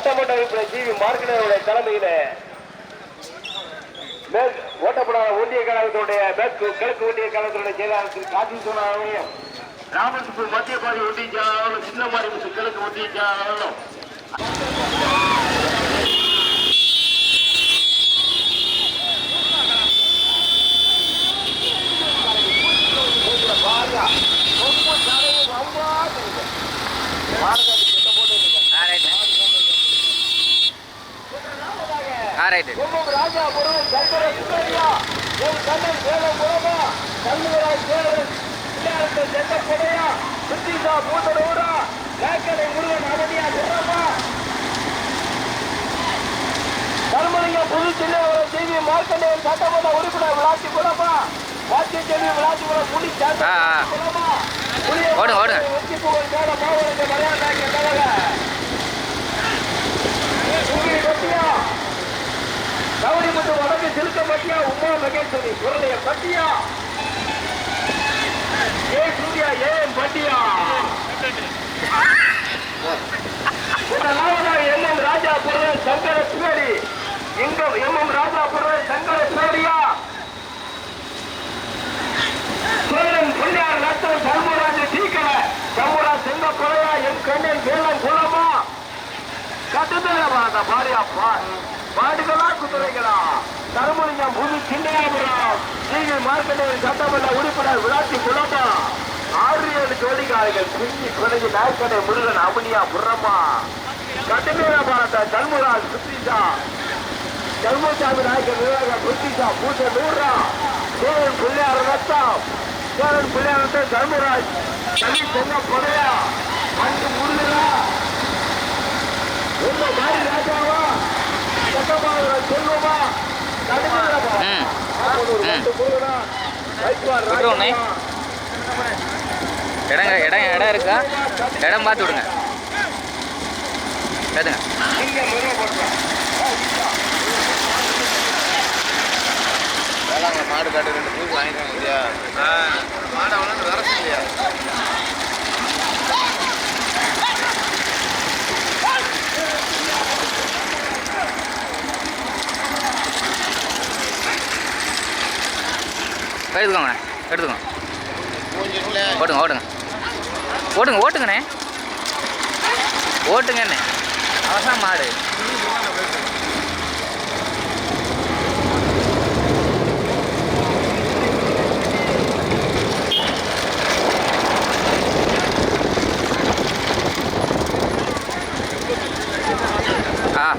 சட்டமன்ற உறுப்பினர் G we மார்க்கனருடைய தலைமையில ஓட்டப்படாத ஒன்றிய கழகத்தினுடைய மேற்கு கிழக்கு ஒன்றிய கழகத்தினுடைய செயலாளர் திரு காசி சோனாவையும் ராமசுப்பூர் மத்திய பாதி ஒன்றிய செயலாளரும் சின்ன மாரி கிழக்கு ஒன்றிய செயலாளரும் ஆ ரைட்டு கும்பம் ராஜாபுரம் சங்கர சுந்தரியா என் கண்ணன் சேலம் புறமா கல்லுவராய் சேரன் பிள்ளையாரத்தை செங்கப்படையா சுத்தீசா பூத்தலூரா வேக்கடை முருகன் அவனியா சிறமா தர்மலிங்கம் புது சின்னவரம் செய்தி மார்க்கண்டேயன் சட்டமன்ற உறுப்பினர் விளாசி குலமா வாத்திய செல்வி விளாசி குலம் முடி ஓடுங்க, ஓடுங்க. வெற்றி புகழ் மேல மாவட்ட மலையாள கழக கௌரிமுத்து வடக்கு சிலுக்க பட்டியா உமா மகேஸ்வரி. குரலைய பட்டியா? ஏ சூர்யா ஏன் பட்டியா? முதலாவதாக எம் எம் ராஜா புரன் சங்கர சுவேடி எங்க எம் எம் ராஜா புரன் சங்கர சுவேடியா சேரன் பிள்ளையார் ரத்தம் சண்முகராஜ டீக்கல சண்முகா செங்க கொலையா? என் கண்ணன் வேளம் குலமா கட்டத்துல மாடுகளா குதிரைகளா? தருமலிங்கம் பூமி சின்னையாபுரம் நீங்கள் மார்க்கெட்டில் சட்டமன்ற உறுப்பினர் விளாத்தி குலமா? ஆறு ஏழு ஜோடிகாரர்கள் பிரிஞ்சு குழந்தை நாய்க்கடை முருகன் அமுனியா புறமா? கட்டமேல பாரத தல்முராஜ் சுத்தீசா தர்மசாமி நாயக்கர் விவேக சுத்திஷா பூஜை நூறா. சேரன் பிள்ளையார் ரத்தம். சேரன் பிள்ளையார் ரத்தம் தர்மராஜ் தனி செங்க படையா அன்று முருகனா? உங்க மாதிரி ராஜாவா? சட்டமாக இடங்க இடம் இடம் இருக்கா? இடம் பார்த்து விடுங்க. ஏதுங்க மாடு காட்டு ரெண்டு பூ வாங்கிட்டாங்க இல்லையா? மாடு அவனால வர இல்லையா எடுத்துக்கோங்க. எடுத்துக்கோங்க. ஓட்டுங்க ஓட்டுங்க ஓட்டுங்க ஓட்டுங்கண்ணே. ஓட்டுங்கண்ணே. அவசரம் மாடு. ஆ.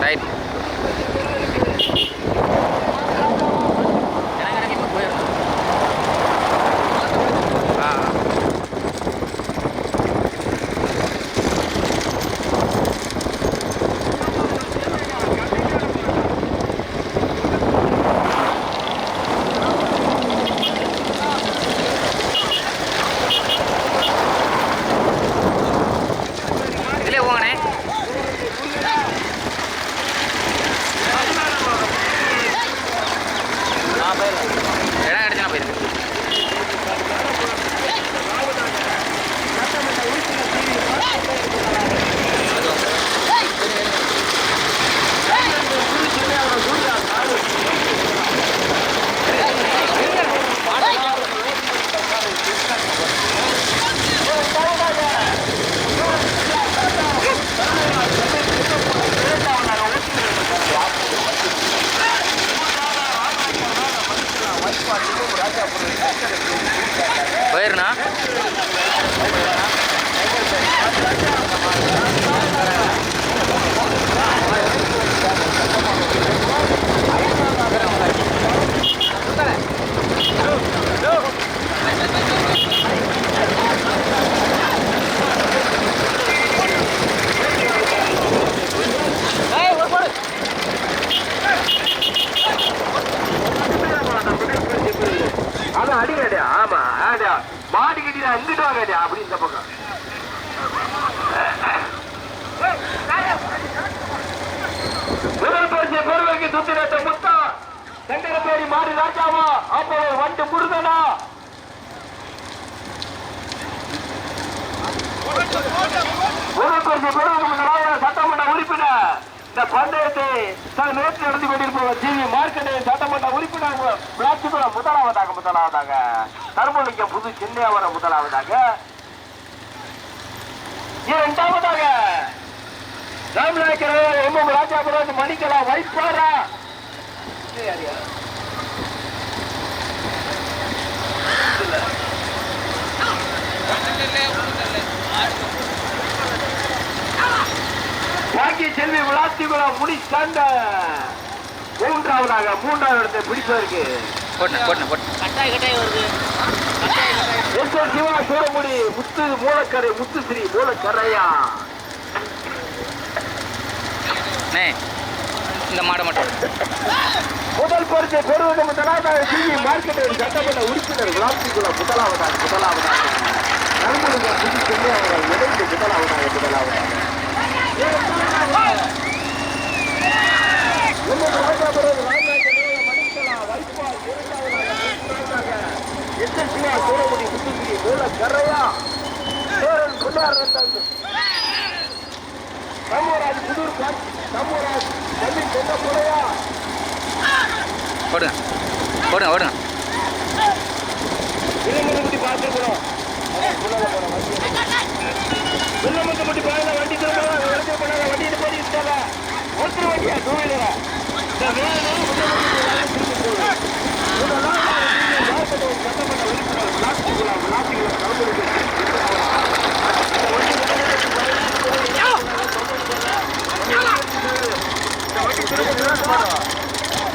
ரைட். முதல் பரிசு சட்டமன்ற உறுப்பினர். இந்த பந்தயத்தை தான் நேற்று நடந்து கொண்டிருப்பவர் ஜிவி மார்க்கெட்டை சட்டமன்ற உறுப்பினர் விளாச்சிக்குளம் முதலாவதாக முதலாவதாக. கரும்புலிங்கம் புது சின்னையாவர முதலாவதாக. இரண்டாவதாக ராமநாயக்கர் எம். ராஜாபுரம் மணிக்கலா வைப்பாரா? பாக்கிய செல்வி விளாத்திகுளம் முடி சார்ந்த மூன்றாவதாக மூன்றாவது இடத்தை பிடிப்பதற்கு. சிவா சூரமுடி முத்து மூலக்கரை முத்துஸ்ரீ மூலக்கரையா. இந்த மாடை மட்டும் முதல் பரிசை பெறுவதற்கு முதலாவதாக சிவி மார்க்கெட்டில் சட்டமன்ற உறுப்பினர் விளாத்திகுளம் முதலாவதாக முதலாவதாக. அவர்கள் இணைந்து முதலாவதாக முதலாவதாக. இன்னும் ராஜாபுரம் ஓடுங்க பார்த்துருக்கணும் ஒருத்தர் டூ வீலரா இந்த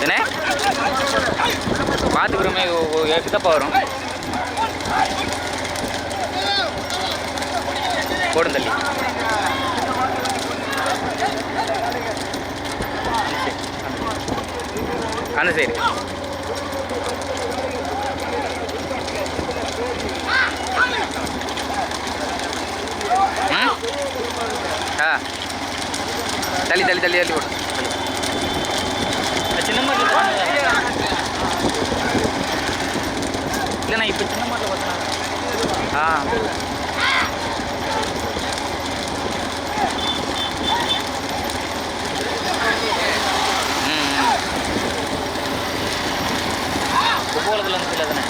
என்ன பார்த்துக்கிறோமே கிட்டப்பா வரும். போடும் தள்ளி. அந்த சைடு. ஆ. தள்ளி தள்ளி தள்ளி தள்ளி போடு சின்ன மாட்டில் இல்லைண்ணா இப்போ சின்ன மாட்டில் பார்த்தா ஆ ம் குப்போலத்தில் வந்து இல்லை தானே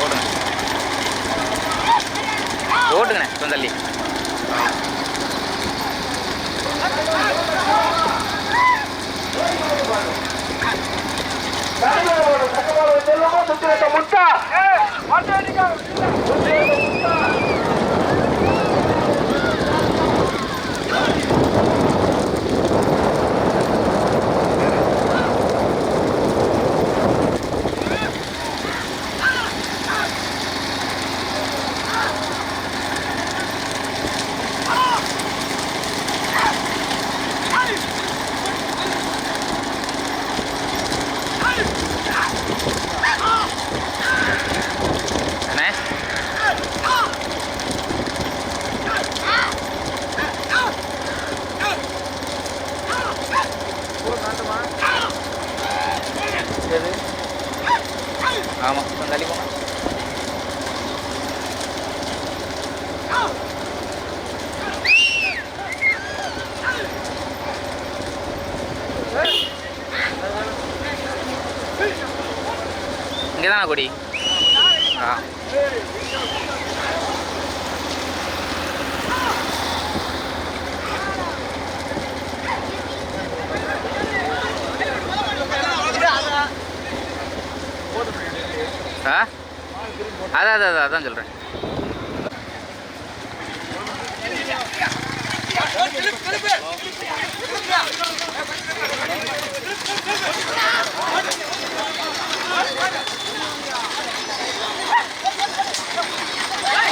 ஓடுங்க ஓட்டுங்கண்ணே கொஞ்சம் தள்ளி முட்டா அண்ணே எது ஆமாம் கொஞ்சம் தள்ளி போங்க இங்கே தானே கொடி ஆ ஆ? அதான் அதான் அதான் அதான் சொல்கிறேன்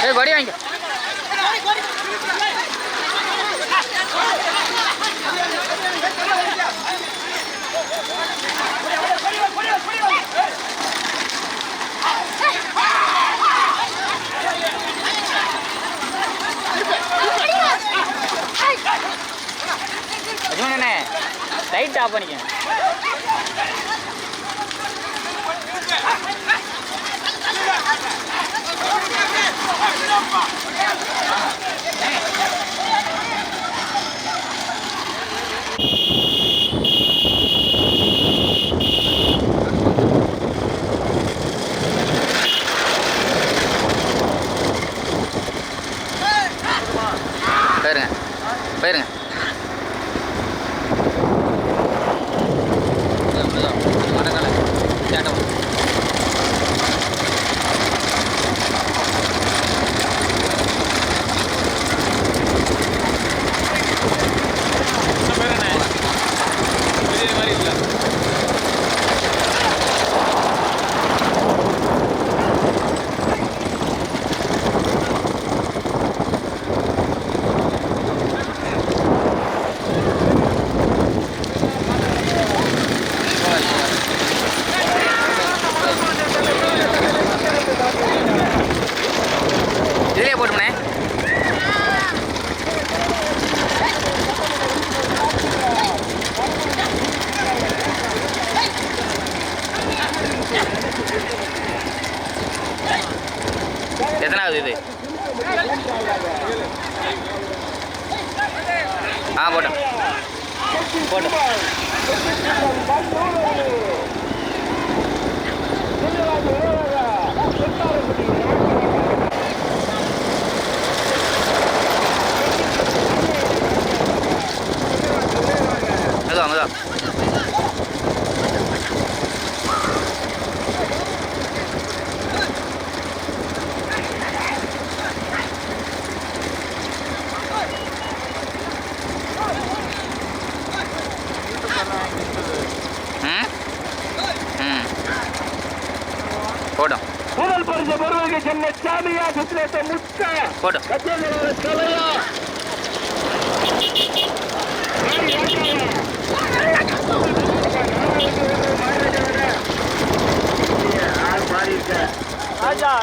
ஏய் கொடி வாங்க அஜுமனே லைட் ஆஃப் பண்ணிக்க போயிருங்க. போயிருங்க.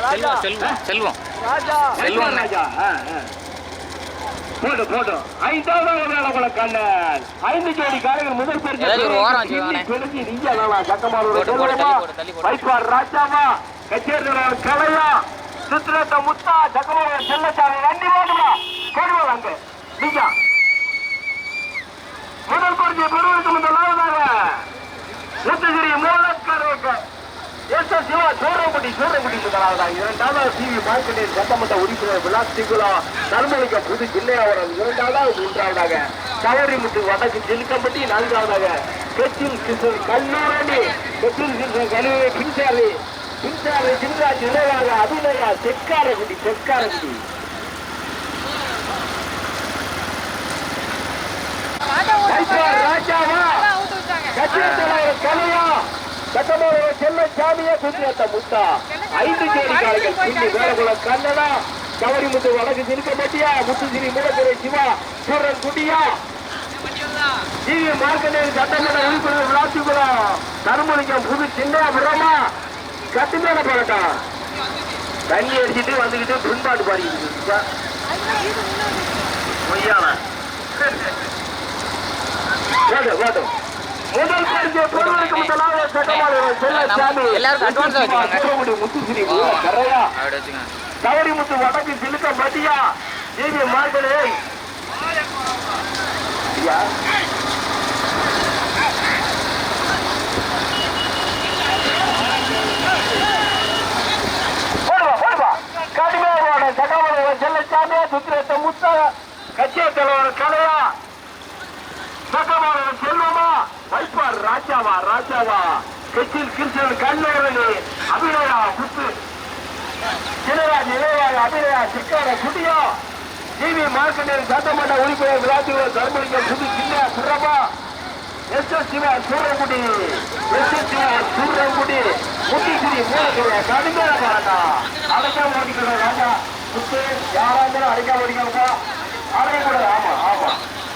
ராஜா செல்வம் செல்வம் ராஜா. செல்வம். ராஜா. போடு போடு. ஐந்தாவது கண்ணன். ஐந்து ஜோடி காலைகள் முதல் பரிசு போடு, தள்ளி போடு. வைப்பார் ராஜாவா. கச்சேரியோட கலையா. சுத்திரத்த முத்தா சக்கமாறு செல்லச்சாமி வண்டி வேண்டுமா போடுவோம் அங்க நீங்க. முதல் பரிசு பெறுவதற்கு முதலாவதாக முத்துகிரி மூலக்கருக்கு எஸ் எஸ் சிவா சோரங்குடி சோரங்குடி முதலாவதாக இரண்டாவது சிவி மார்க்கெட்டின் சட்டமன்ற உறுப்பினர் விளாசிகுலா தர்மலிங்க புது ஜில்லையாவரம் இரண்டாவதாக மூன்றாவதாக கவரிமுத்து வடக்கு ஜில்கம்பட்டி நான்காவதாக கொச்சின் கிருஷ்ணன் கல்லூரணி. கொச்சின் கிருஷ்ணன் கல்லூரி பின்சாரி பின்சாரி ஜில்ராஜ் இளையாக அபிநயா செக்காரகுடி வைப்பார் ராஜாவா? கட்சித்தலைவர் கலையா? சட்டமன்ற செல்ல சாமியா சுத்திரத்த முத்தா? ஐந்து ஜோடி காலைகள் புள்ளி வேலகுல கண்ணனா கவரிமுத்து வடக்கு திருக்கப்பட்டியா முத்துசிறி மூலத்துறை சிவா சூரன் குட்டியா? ஜிவி மார்க்கெட்டில் சட்டமன்ற உறுப்பினர் விளாசிபுரம் தருமலிங்கம் புது சின்ன பிரமா கட்டுமேல போகட்டும் தண்ணி அடிச்சுட்டு வந்துகிட்டு பின்பாட்டு பாடிக்கிட்டு. பொய்யான போதும் போதும் முதல் பரிசு பெறுவதற்கு முதலாக சட்டமாளர் செல்லசாமி கரையா. வச்சுக்கோங்க. கவரிமுத்து வடக்கு சிலுக்க மதியா மார்க்கெட் ஐயா போடுவா போடுவா கடுமையான சட்டமன்ற செல்லச்சாமியா சுத்திரத்த முத்த கட்சிய தலைவர் கலையா. சட்டமன்ற செல்வமா? வைப்பார் ராஜாவா ராஜாவா? கட்சியில் கிருஷ்ணன் கண்ணூரணி அபிநயா குத்து. சிவராஜ் இளையராஜ அபிநயா சிக்கார குட்டியா? டிவி மார்க்கெட்டில் சட்டமன்ற உறுப்பினர் விழாத்துவர் தர்மலிங்கம் புது சின்ன சுரபா. S S Siva Surangudi. S S Siva Surangudi. Muthusri மூலக்குள்ள கடுமையான பாடா அடக்கம் ஓடிக்கணும் ராஜா. முத்து யாரா இருந்தாலும் அடிக்காம ஓடிக்கணும்ப்பா அடைய கூட ஆமா ஆமா.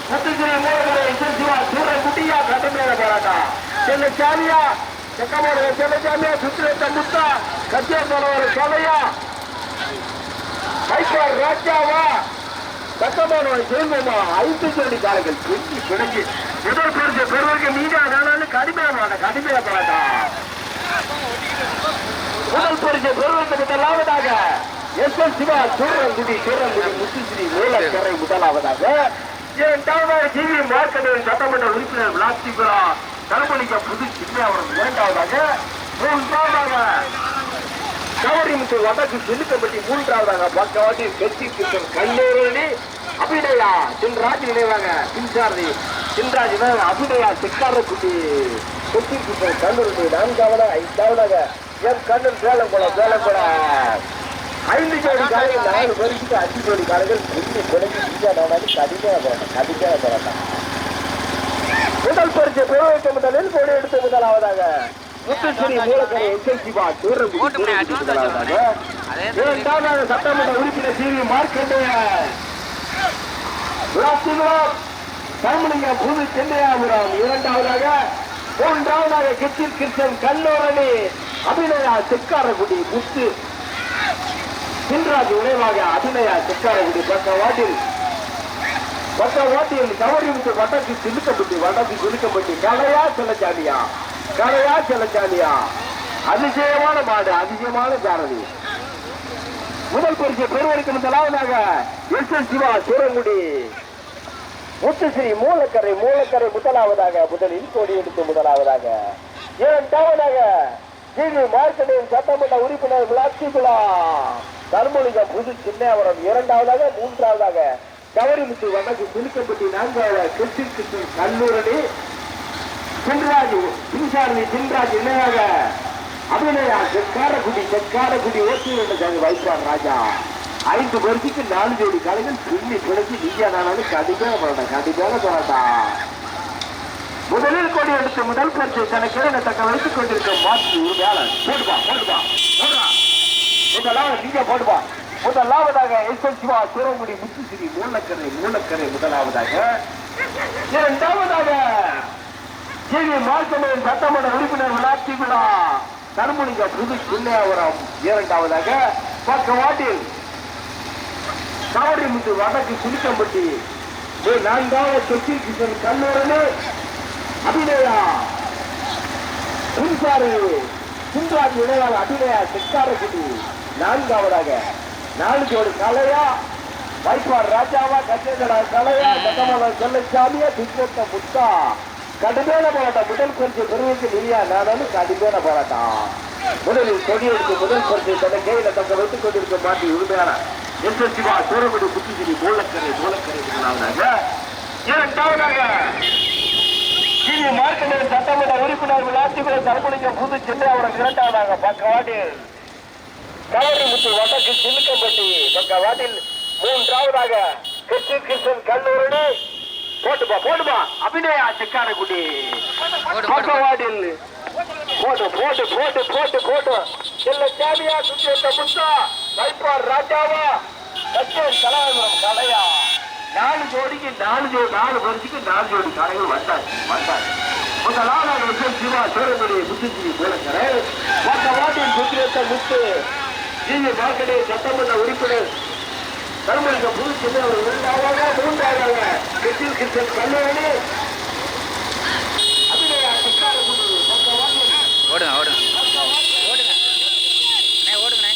முத்துசிறி மூலக்குள்ள எஸ் எஸ் சிவா சூரங்குட்டியா கடுமையான பாருங்கா செல்ல சாமியா செக்கமோட செல்ல சாமியா சுத்திரத்த முத்தா கத்தியா தலைவர் கலையா வைப்பார் ராஜாவா சட்டமான செல்வமா ஐந்து ஜோடி காலைகள் பிடிச்சி பிடிச்சி முதல் பெருவருக்கு பெறுவதற்கு அதனால கடுமையான கடுமையான முதல் பரிசு பெறுவதற்கு முதலாவதாக எஸ் எல் சிவா சூரங்குடி சூரங்குடி முத்துஸ்ரீ மூலக்கரை முதலாவதாக இரண்டாவதாக ஜிவி மார்க்கெட் சட்டமன்ற உறுப்பினர் விளாசிபுரா கருமணிக்க புது சின்னையாவரம் இரண்டாவதாக மூன்றாவதாக கவரிமுத்து வடக்கு சிலுக்கப்பட்டி மூன்றாவதாக பக்கவாட்டி வெற்றி கிருஷ்ணன் கல்லூரணி அபிநயா சின்ராஜ் நினைவாங்க பின்சாரதி சின்ராஜ் நினைவாங்க அபிநயா சிக்காரக்குட்டி வெற்றி கிருஷ்ணன் கல்லூரணி நான்காவதாக ஐந்தாவதாக எம் கண்ணன் வேலங்குளம் வேலங்குளம் ஐந்து ஜோடி காலைகள் நாலு பேருக்கு அஞ்சு ஜோடி காலைகள் புள்ளி குழந்தை இந்தியா நாடாது கடுமையாக போராட்டம் கடுமையாக போராட்டம் முதல் பரிசு பெருமைக்கு முதலில் கோடி எடுத்த முதலாவதாக. முத்துஸ்ரீ மூலக்கரை எஸ்எல்சி பா தூரம் ஓட்டுமணி, advance வச்சுக்கோங்க. அதே தான் இரண்டாவதாக சட்டமன்ற உறுப்பினர் சி வி மார்க்கண்டையன் விளாசிபுரம் கருமலிங்கம் புது சென்னையாபுரம் இரண்டாவதாக மூன்றாவதாக கிச்சில் கிருஷ்ணன் கல்லூரணி அபிநயா செக்காரக்குடி முத்து சின்ராஜ் விளைவாக அதிநயா செக்காரக்குடி பக்க வாட்டில் பக்க வாட்டில் தவறி விட்டு வடக்கு சிலுக்கப்பட்டு வட்டத்தில் சிலுக்கப்பட்டு கலையா செல்லச்சாலியா கலையா செல்லச்சாலியா அதிசயமான மாடு அதிசயமான ஜானதி முதல் பரிசு பெறுவதற்கு முதலாவதாக எஸ் எஸ் சிவா சூரங்குடி. முத்துஸ்ரீ மூலக்கரை மூலக்கரை முதலாவதாக முதலில் கோடி எடுத்து முதலாவதாக. இரண்டாவதாக ஜிவி மார்க்கெட்டின் சட்டமன்ற உறுப்பினர் விளாட்சிகுலா தர்மலிங்கம் புது சின்னவரம் இரண்டாவதாக மூன்றாவதாக கவரிமுத்து வடக்கு சிலுக்கப்பட்டி நான்காவதாக கிருஷ்ண கிருஷ்ணன் கல்லூரணி சின்ராஜ் பின்சாரணி சின்ராஜ் இணையாக அபிநயா செக்காரக்குடி செக்காரக்குடி ஓட்டி ரெண்டு வைப்பான் ராஜா. ஐந்து பேருக்கு நாலு ஜோடி காலைகள் பின்னி பிழைச்சி நீயா நானாலும் கடுமையாக போராட்டம் கடுமையாக போராட்டம் முதலில் கொடி எடுத்து முதல் பரிசு தனக்கு தக்க வைத்துக் கொண்டிருக்க மாற்றி உரிமையாளர் போட்டுப்பா போட்டுப்பா. போடுறா. முதலாவது நீங்க போடுவா. முதலாவதாக எஸ்எல் சிவா சூரங்குடி முத்துசிறி மூலக்கரை மூலக்கரை முதலாவதாக. இரண்டாவதாக ஜிவி மார்க்கமேன் சட்டமன்ற உறுப்பினர் விளாட்சி விழா தர்மலிங்க புது சின்னையாவரம். இரண்டாவதாக பக்கவாட்டில் கவரிமுத்து வடக்கு சுருக்கம்பட்டி நான்காவது சொச்சி கிஷன் கல்லூரணி அபிநயா புன்சாரி சுந்தராஜ் இணையால் அபிநயா செக்காரக்குடி நான்காவதாக நான்கு ஒரு கலையா வைப்பார் ராஜாவா கச்சேகடா கலையா கட்டமல செல்லச்சாமியா திட்டத்த முத்தா. கடுமையான போராட்டம். முதல் குறிச்சி பெருமைக்கு நீயா நானும் கடுமையான போராட்டம். முதலில் கொடியெடுத்து முதல் குறிச்சி தன்னை கையில தக்க வைத்துக் கொண்டிருக்க மாட்டி உரிமையான எஸ் சிவா சூரகுடி புத்திசிரி மூலக்கரை மூலக்கரை முதலாவதாக. இரண்டாவதாக மார்க்கெட் சட்டமன்ற உறுப்பினர் விளாசிபுர தர்மலிங்கம் புது சென்று அவரை இரண்டாவதாக பக்கவாட்டில் கவரிமுத்து வடக்கு சிலுக்கப்பட்டி பக்கவாட்டில் மூன்றாவதாக கிருஷ்ண கிருஷ்ணன் கல்லூரணி. போட்டுப்பா போட்டுப்பா. அபிநயா செக்காரக்குடி. பக்கவாட்டில். போட்டு போட்டு போட்டு போட்டு போட்டு செல்ல சாமியா சுத்தியத்த முத்தா வைப்பார் ராஜாவா. சச்சின் கலாபுரம் கலையா. நாலு ஜோடிக்கு நாலு ஜோடி நாலு வருஷத்துக்கு நாலு ஜோடி கலைகள் வந்தார் வந்தார் முதலாவது சிவா சோழனுடைய முத்துஜி போலக்கரை மற்ற வாட்டின் சுத்தியத்த முத்து. ஜிவி மார்க்கெட்டை சட்டமன்ற உறுப்பினர் தர்மலிங்க புது சின்ன இரண்டாவதாக மூன்றாவதாக கிருஷ்ணன் கிருஷ்ணன் வாட்டில் ஓடுங்க ஓடுங்க.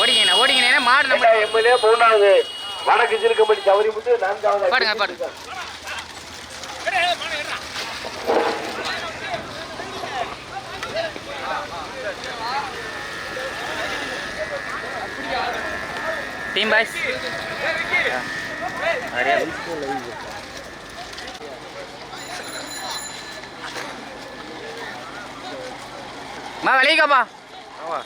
ஓடிங்கண்ணே. ஓடிங்கண்ணே மாடு நம்ம எம்எல்ஏ மூணாவது. வடக்கு சிறுக்கம்பட்டி சவரி முத்து நான்காவது பாடுங்க பாடுங்க. டீம் பாய்ஸ் அரே மா வெளியே காப்பா ஆமா.